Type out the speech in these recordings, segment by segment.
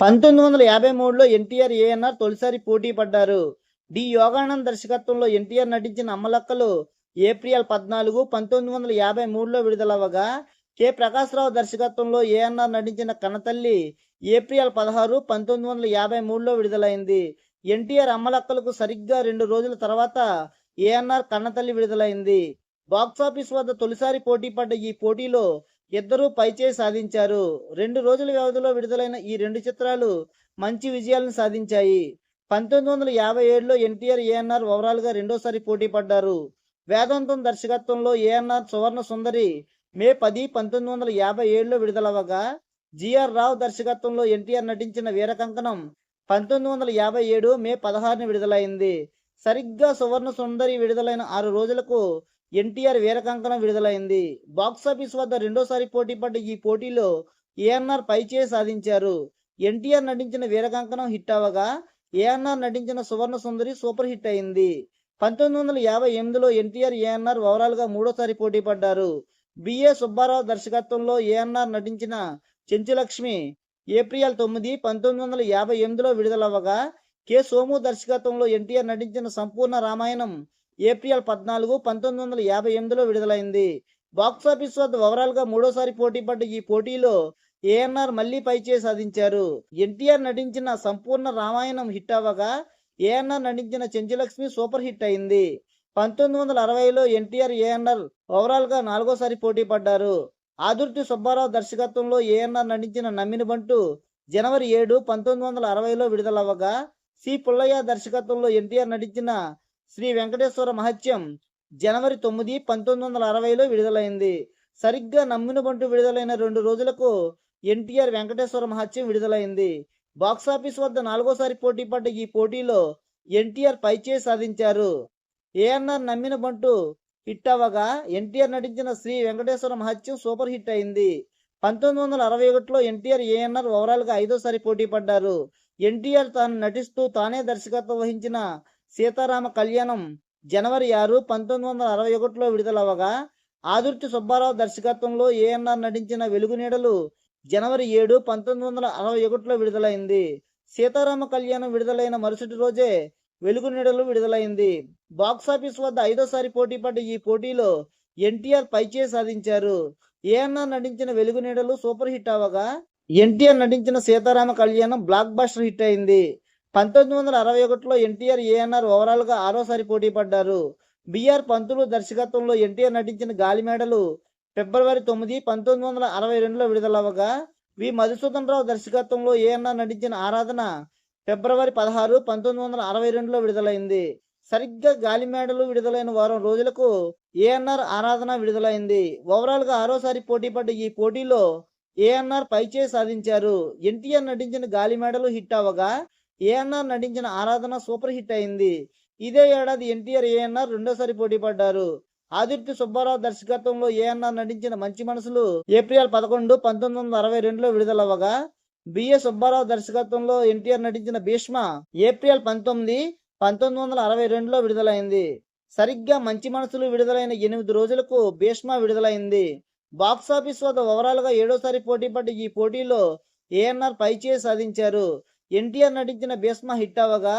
పంతొమ్మిది వందల యాభై మూడులో ఎన్టీఆర్ ఏఎన్ఆర్ తొలిసారి పోటీ పడ్డారు. డి. యోగానంద్ దర్శకత్వంలో ఎన్టీఆర్ నటించిన అమ్మలక్కలు ఏప్రిల్ పద్నాలుగు పంతొమ్మిది వందల యాభై మూడులో విడుదలవ్వగా కె. ప్రకాశ్రావు దర్శకత్వంలో ఏఎన్ఆర్ నటించిన కన్నతల్లి ఏప్రిల్ పదహారు పంతొమ్మిది వందల యాభై మూడులో విడుదలైంది. ఎన్టీఆర్ అమ్మలక్కలకు సరిగ్గా రెండు రోజుల తర్వాత ఏఎన్ఆర్ కన్నతల్లి విడుదలైంది. బాక్సాఫీస్ వద్ద తొలిసారి పోటీ పడ్డ ఈ పోటీలో ఇద్దరూ పైచేయి సాధించారు. రెండు రోజుల వ్యవధిలో విడుదలైన ఈ రెండు చిత్రాలు మంచి విజయాలను సాధించాయి. పంతొమ్మిది వందల యాభై ఏడులో ఎన్టీఆర్ ఏఎన్ఆర్ ఓవరాల్గా రెండోసారి పోటీ పడ్డారు. వేదాంతం దర్శకత్వంలో ఏఎన్ఆర్ సువర్ణ సుందరి మే పది పంతొమ్మిది వందల యాభై ఏడులో విడుదలవ్వగా జిఆర్ రావు దర్శకత్వంలో ఎన్టీఆర్ నటించిన వీరకంకణం పంతొమ్మిది వందల యాభై ఏడు మే పదహారుని విడుదలైంది. సరిగ్గా సువర్ణ సుందరి విడుదలైన ఆరు రోజులకు ఎన్టీఆర్ వీరకంకణం విడుదలైంది. బాక్సాఫీస్ వద్ద రెండోసారి పోటీ పడ్డ ఈ పోటీలో ఏఎన్ఆర్ పైచేయి సాధించారు. ఎన్టీఆర్ నటించిన వీరకంకణం హిట్ అవ్వగా ఏఎన్ఆర్ నటించిన సువర్ణ సుందరి సూపర్ హిట్ అయింది. పంతొమ్మిది వందల యాభై ఎనిమిదిలో ఎన్టీఆర్ ఏఎన్ఆర్ ఓవరాల్గా మూడోసారి పోటీ పడ్డారు. బిఏ సుబ్బారావు దర్శకత్వంలో ఏఎన్ఆర్ నటించిన చెంచులక్ష్మి ఏప్రిల్ తొమ్మిది పంతొమ్మిది వందల యాభై ఎనిమిదిలో విడుదలవ్వగా కె. సోము దర్శకత్వంలో ఎన్టీఆర్ నటించిన సంపూర్ణ రామాయణం ఏప్రిల్ పద్నాలుగు పంతొమ్మిది వందల యాభై ఎనిమిదిలో విడుదలైంది. బాక్సాఫీస్ వద్ద ఓవరాల్గా మూడోసారి పోటీ పడ్డ ఈ పోటీలో ఏఎన్ఆర్ మళ్ళీ పైచే సాధించారు. ఎన్టీఆర్ నటించిన సంపూర్ణ రామాయణం హిట్ అవ్వగా ఏఎన్ఆర్ నటించిన చెంచులక్ష్మి సూపర్ హిట్ అయింది. పంతొమ్మిది వందల అరవైలో ఎన్టీఆర్ ఏఎన్ఆర్ ఓవరాల్గా నాలుగోసారి పోటీ పడ్డారు. ఆదుర్తి సుబ్బారావు దర్శకత్వంలో ఏఎన్ఆర్ నటించిన నమ్మిన బంటు జనవరి ఏడు పంతొమ్మిది వందల అరవైలో విడుదలవ్వగా సి పుల్లయ్య దర్శకత్వంలో ఎన్టీఆర్ నటించిన శ్రీ వెంకటేశ్వర మహత్యం జనవరి తొమ్మిది పంతొమ్మిది వందల అరవైలో విడుదలైంది. సరిగ్గా నమ్మినబంటు విడుదలైన రెండు రోజులకు ఎన్టీఆర్ వెంకటేశ్వర మహత్యం విడుదలైంది. బాక్సాఫీస్ వద్ద నాలుగోసారి పోటీ పడ్డ ఈ పోటీలో ఎన్టీఆర్ పైచేయి సాధించారు. ఏఎన్ఆర్ నమ్మిన బంటు హిట్ అవ్వగా ఎన్టీఆర్ నటించిన శ్రీ వెంకటేశ్వర మహత్యం సూపర్ హిట్ అయింది. పంతొమ్మిది వందల అరవై ఒకటిలో ఎన్టీఆర్ ఏఎన్ఆర్ ఓవరాల్గా ఐదోసారి పోటీ పడ్డారు. ఎన్టీఆర్ తాను నటిస్తూ తానే దర్శకత్వం వహించిన సీతారామ కళ్యాణం జనవరి ఆరు పంతొమ్మిది వందల అరవై ఒకటిలో విడుదలవ్వగా ఆదుర్తి సుబ్బారావు దర్శకత్వంలో ఏఎన్ఆర్ నటించిన వెలుగు నీడలు జనవరి ఏడు పంతొమ్మిది వందల అరవై ఒకటిలో విడుదలైంది. సీతారామ కళ్యాణం విడుదలైన మరుసటి రోజే వెలుగు నీడలు విడుదలైంది. బాక్సాఫీస్ వద్ద ఐదోసారి పోటీ పడ్డ ఈ పోటీలో ఎన్టీఆర్ పైచే సాధించారు. ఏఎన్ఆర్ నటించిన వెలుగు నీడలు సూపర్ హిట్ అవ్వగా ఎన్టీఆర్ నటించిన సీతారామ కళ్యాణం బ్లాక్ బస్టర్ హిట్ అయింది. పంతొమ్మిది వందల అరవై ఒకటిలో ఎన్టీఆర్ ఏఎన్ఆర్ ఓవరాల్గా ఆరోసారి పోటీ పడ్డారు. బిఆర్ పంతులు దర్శకత్వంలో ఎన్టీఆర్ నటించిన గాలిమేడలు ఫిబ్రవరి తొమ్మిది పంతొమ్మిది వందల అరవై రెండులో విడుదలవ్వగా వి. మధుసూదన్ రావు దర్శకత్వంలో ఏఎన్ఆర్ నటించిన ఆరాధన ఫిబ్రవరి పదహారు పంతొమ్మిది వందల అరవై రెండులో విడుదలైంది. సరిగ్గా గాలిమేడలు విడుదలైన వారం రోజులకు ఏఎన్ఆర్ ఆరాధన విడుదలైంది. ఓవరాల్గా ఆరోసారి పోటీ పడ్డ ఈ పోటీలో ఏఎన్ఆర్ పైచే సాధించారు. ఎన్టీఆర్ నటించిన గాలిమేడలు హిట్ అవ్వగా ఏఎన్ఆర్ నటించిన ఆరాధన సూపర్ హిట్ అయింది. ఇదే ఏడాది ఎన్టీఆర్ ఏఎన్ఆర్ రెండోసారి పోటీ పడ్డారు. ఆదిత్య సుబ్బారావు దర్శకత్వంలో ఏఎన్ఆర్ నటించిన మంచి మనసులు ఏప్రిల్ పదకొండు పంతొమ్మిది వందల అరవై రెండులో విడుదలవ్వగా బిఏ సుబ్బారావు దర్శకత్వంలో ఎన్టీఆర్ నటించిన భీష్మ ఏప్రిల్ పంతొమ్మిది పంతొమ్మిది వందల అరవై రెండులో విడుదలైంది. సరిగ్గా మంచి మనసులు విడుదలైన ఎనిమిది రోజులకు భీష్మ విడుదలైంది. బాక్సాఫీస్ వద్ద ఓవరాల్గా ఏడోసారి పోటీ పడ్డ ఈ పోటీలో ఏఎన్ఆర్ పైచేయి సాధించారు. ఎన్టీఆర్ నటించిన భీష్మ హిట్ అవ్వగా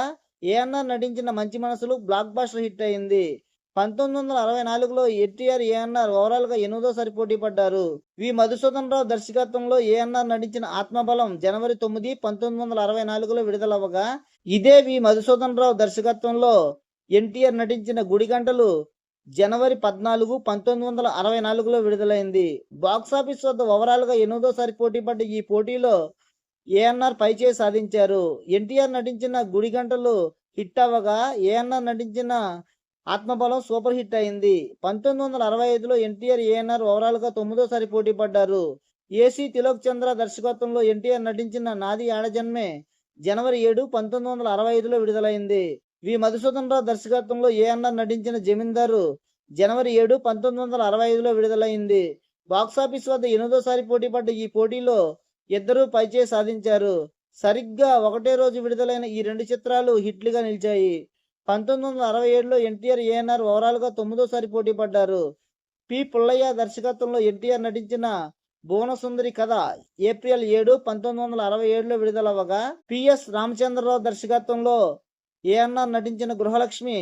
ఏఎన్ఆర్ నటించిన మంచి మనసులు బ్లాక్ బాస్టర్ హిట్ అయింది. పంతొమ్మిది వందల అరవై నాలుగులో ఎన్టీఆర్ ఏఎన్ఆర్ ఓవరాల్గా ఎనిమిదోసారి పోటీ పడ్డారు. వి. మధుసూదన్ రావు దర్శకత్వంలో ఏఎన్ఆర్ నటించిన ఆత్మబలం జనవరి తొమ్మిది పంతొమ్మిది వందల అరవై నాలుగులో విడుదలవ్వగా ఇదే వి. మధుసూదన్ రావు దర్శకత్వంలో ఎన్టీఆర్ నటించిన గుడిగంటలు జనవరి పద్నాలుగు పంతొమ్మిది వందల అరవై నాలుగులో విడుదలైంది. బాక్సాఫీస్ వద్ద ఓవరాల్గా ఎనిమిదోసారి పోటీ పడ్డ ఈ పోటీలో ఏఎన్ఆర్ పైచేయి సాధించారు. ఎన్టీఆర్ నటించిన గుడి గంటలు హిట్ అవ్వగా ఏఎన్ఆర్ నటించిన ఆత్మబలం సూపర్ హిట్ అయింది. పంతొమ్మిది వందల అరవై ఐదులో ఎన్టీఆర్ ఏఎన్ఆర్ ఓవరాల్గా తొమ్మిదోసారి పోటీ పడ్డారు. ఏసీ తిలోక్ చంద్ర దర్శకత్వంలో ఎన్టీఆర్ నటించిన నాది ఆడజన్మే జనవరి ఏడు పంతొమ్మిది వందల అరవై ఐదులో విడుదలైంది. వి. మధుసూదన్ రావు దర్శకత్వంలో ఏఎన్ఆర్ నటించిన జమీందారు జనవరి ఏడు పంతొమ్మిది వందల అరవై ఐదులో విడుదలైంది. బాక్సాఫీస్ వద్ద ఎనిమిదోసారి పోటీ పడ్డ ఈ పోటీలో ఇద్దరూ పైచేయి సాధించారు. సరిగ్గా ఒకటే రోజు విడుదలైన ఈ రెండు చిత్రాలు హిట్లుగా నిలిచాయి. పంతొమ్మిది వందల అరవై ఏడులో ఎన్టీఆర్ ఏఎన్ఆర్ ఓవరాల్గా తొమ్మిదోసారి పోటీ పడ్డారు. పి. పుల్లయ్య దర్శకత్వంలో ఎన్టీఆర్ నటించిన భువనసుందరి కథ ఏప్రిల్ ఏడు పంతొమ్మిది వందల అరవై ఏడులో విడుదలవ్వగా పిఎస్ రామచంద్రరావు దర్శకత్వంలో ఏఎన్ఆర్ నటించిన గృహలక్ష్మి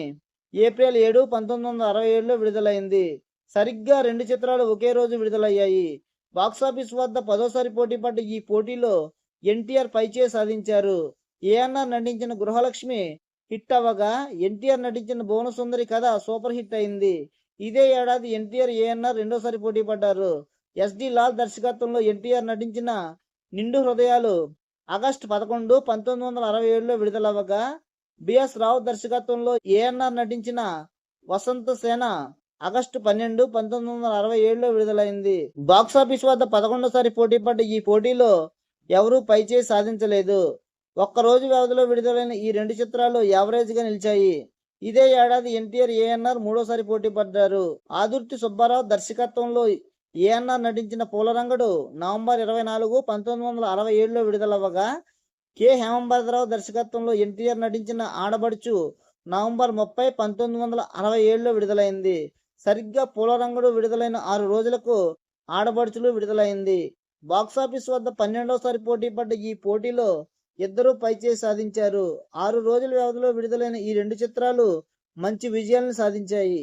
ఏప్రిల్ ఏడు పంతొమ్మిది వందల అరవై ఏడులో విడుదలైంది. సరిగ్గా రెండు చిత్రాలు ఒకే రోజు విడుదలయ్యాయి. బాక్సాఫీస్ వద్ద పదోసారి పోటీ పడ్డ ఈ పోటీలో ఎన్టీఆర్ పైచే సాధించారు. ఏఎన్ఆర్ నటించిన గృహలక్ష్మి హిట్ అవ్వగా ఎన్టీఆర్ నటించిన భువనసుందరి కథ సూపర్ హిట్ అయింది. ఇదే ఏడాది ఎన్టీఆర్ ఏఎన్ఆర్ రెండోసారి పోటీ పడ్డారు. ఎస్డి లాల్ దర్శకత్వంలో ఎన్టీఆర్ నటించిన నిండు హృదయాలు ఆగస్టు పదకొండు పంతొమ్మిది వందల అరవై ఏడులో విడుదలవ్వగా బిఎస్ రావు దర్శకత్వంలో ఏఎన్ఆర్ నటించిన వసంత సేన ఆగస్టు పన్నెండు పంతొమ్మిది వందల అరవై ఏడులో విడుదలైంది. బాక్సాఫీస్ వద్ద పదకొండోసారి పోటీ పడ్డ ఈ పోటీలో ఎవరూ పైచేయి సాధించలేదు. ఒక్క రోజు వ్యవధిలో విడుదలైన ఈ రెండు చిత్రాలు యావరేజ్గా నిలిచాయి. ఇదే ఏడాది ఎన్టీఆర్ ఏఎన్ఆర్ మూడోసారి పోటీ పడ్డారు. ఆదుర్తి సుబ్బారావు దర్శకత్వంలో ఏఎన్ఆర్ నటించిన పూలరంగడు నవంబర్ ఇరవై నాలుగు పంతొమ్మిది వందల అరవై ఏడులో విడుదలవ్వగా కె. హేమంబరరావు దర్శకత్వంలో ఎన్టీఆర్ నటించిన ఆడబడుచు నవంబర్ ముప్పై పంతొమ్మిది వందల అరవై ఏడులో విడుదలైంది. సరిగ్గా పూలరంగుడు విడుదలైన ఆరు రోజులకు ఆడపడుచులు విడుదలైంది. బాక్సాఫీస్ వద్ద పన్నెండోసారి పోటీ పడ్డ ఈ పోటీలో ఇద్దరూ పైచేయి సాధించారు. ఆరు రోజుల వ్యవధిలో విడుదలైన ఈ రెండు చిత్రాలు మంచి విజయాలను సాధించాయి.